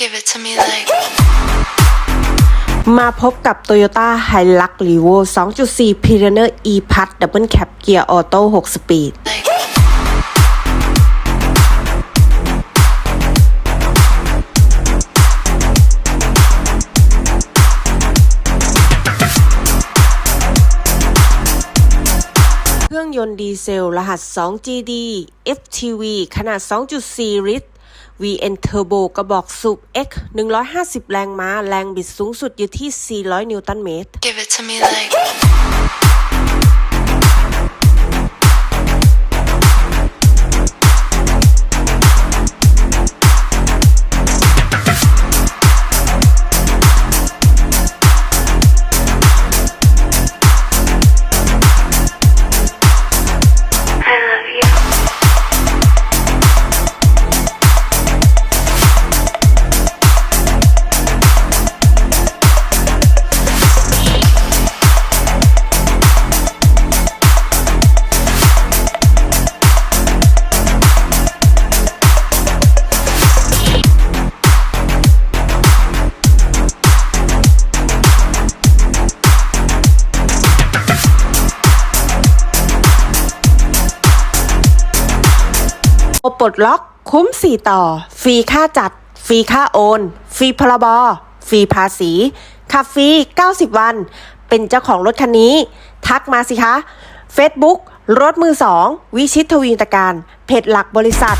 Give it to me like, มาพบกับ Toyota Hilux Revo 2.4 p i r e n e r e p a s Double Cab เกียร์ออโต้6สปีด like. เครื่องยนต์ดีเซล รหัส 2GD FTV ขนาด 2.4 ลิตร VN Turbo กระบอกสูบ X 150 แรงม้า แรงบิดสูงสุดอยู่ที่ 400 นิวตันเมตร ปลดล็อก คุ้มสี่ต่อ ฟรีค่าจัด ฟรีค่าโอน ฟรีพรบฟรีภาษีขับฟรี 90 วัน เป็นเจ้าของรถคันนี้ ทักมาสิคะ Facebook รถมือสอง วิชิตทวีตการ เพจหลักบริษัท